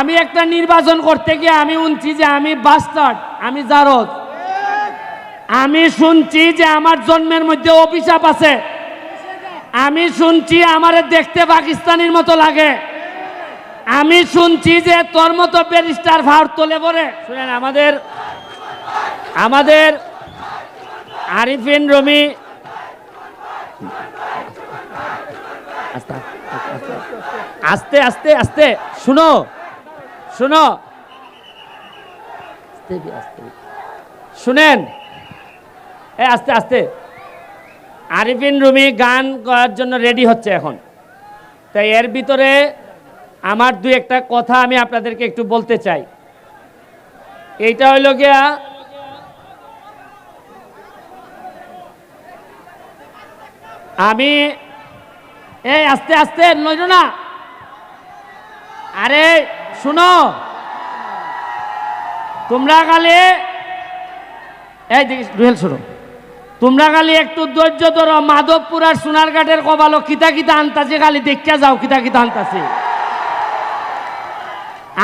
আমি একটা নির্বাচন করতে গিয়ে আমি শুনছি যে আমি বাস্টার্ড আমি জারদ। আমি শুনছি যে আমার জন্মের মধ্যে অভিশাপ আছে। আমি শুনছি আমার দেখতে পাকিস্তানির মতো লাগে। আমি শুনছি যে তোর মতো ব্যারিস্টার ভার তোলে পরে শুনেন, আমাদের আমাদের আরিফিন রমি আস্তে আস্তে আস্তে, শুনো। শুনো। শুনেন। এ আস্তে আস্তে। আরিফিন রুমি গান করার জন্য রেডি হচ্ছে এখন। তাই এর ভিতরে আমার দুই একটা কথা আমি আপনাদেরকে একটু বলতে চাই। এইটা হইল গিয়া আমি এই আস্তে আস্তে নইল না। আরে শুনো, তোমরা খালি, এই রুহেল, শুনো। তোমরা খালি একটু ধৈর্য ধরো, মাধবপুর আর সোনারঘাটের কবালো কিতা কিতা আনতাছে, খালি দেখা যাও কিতা কিতা আনতাছে।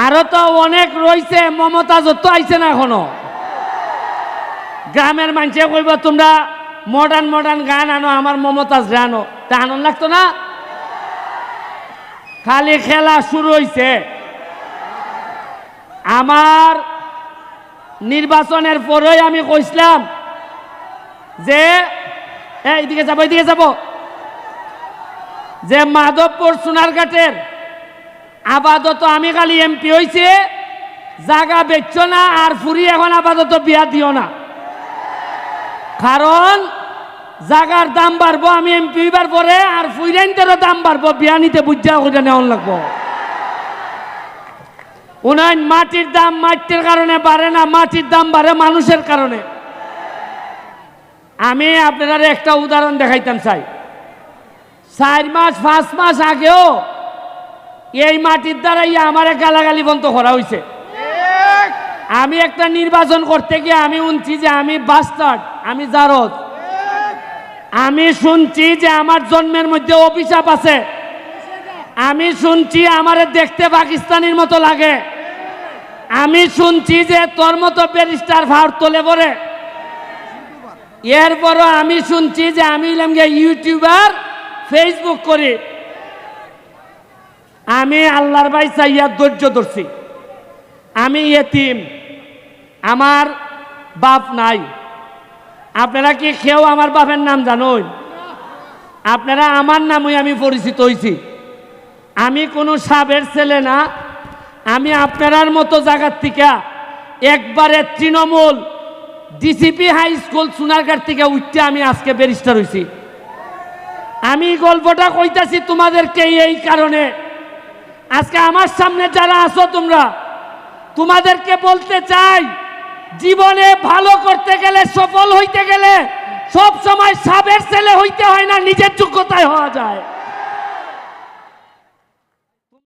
আরও তো অনেক রইছে মমতা যত আইছে না এখনও। গ্রামের মানুষে কইব, তোমরা মডার্ন মডার্ন গান আনো, আমার মমতাজ আনো। তা আনন্দ লাগতো না? খালি খেলা শুরু হইছে। আমার নির্বাচনের পরেই আমি কইছিলাম যে এই এদিকে যাব এদিকে যাব। যে মাধবপুর সোনারঘাটের আপাতত আমি খালি এমপি হইছে জাগা বেচছ না আর ফুরি এখন আপাতত বিয়া দিও না। কারণ জাগার দাম বাড়বো, আমি এমপি হইবার পরে আর ফুইরাইনদেরও দাম বাড়বো, বিয়া নিতে বুঝা করে নেওয়ান লাগবো। উনান মাটির দাম মাটির কারণে বাড়ে না, মাটির দাম বাড়ে মানুষের কারণে। আমি আপনার একটা উদাহরণ দেখাইতাম, চাই। চার মাস, পাঁচ মাস আগেও এই মাটির দ্বারাই আমার গালাগালি বন্ধ করা হয়েছে আমি একটা নির্বাচন করতে গিয়ে আমি শুনছি যে আমি বাস্টার্ড আমি জারদ। আমি শুনছি যে আমার জন্মের মধ্যে অভিশাপ আছে। আমি শুনছি আমারে দেখতে পাকিস্তানির মতো লাগে। আমি শুনছি যে তোর মতো ব্যারিস্টার ভার তোলে পরে এরপরও আমি শুনছি যে আমি ইউটিউবার, ফেসবুক করি। আমি আল্লাহর ভাই চাইয়া ধৈর্য ধরছি। আমি এতিম। আমার বাপ নাই। আপনারা কি কেউ আমার বাপের নাম জানুন আপনারা আমার নামই আমি পরিচিত হয়েছি আমি কোনো সাবের ছেলে না। আমি আপনার মতো জায়গার থেকে একবারে Trinamool DCP high school Sonarghat থেকে উঠতে আমি আজকে ব্যারিস্টার হয়েছি আমি গল্পটা কইতাছি তোমাদেরকে এই কারণে। আজকে আমার সামনে যারা আছো তোমরা, তোমাদেরকে বলতে চাই, জীবনে ভালো করতে গেলে, সফল হইতে গেলে সব সময় সাবের ছেলে হইতে হয় না, নিজের যোগ্যতায় হওয়া যায়।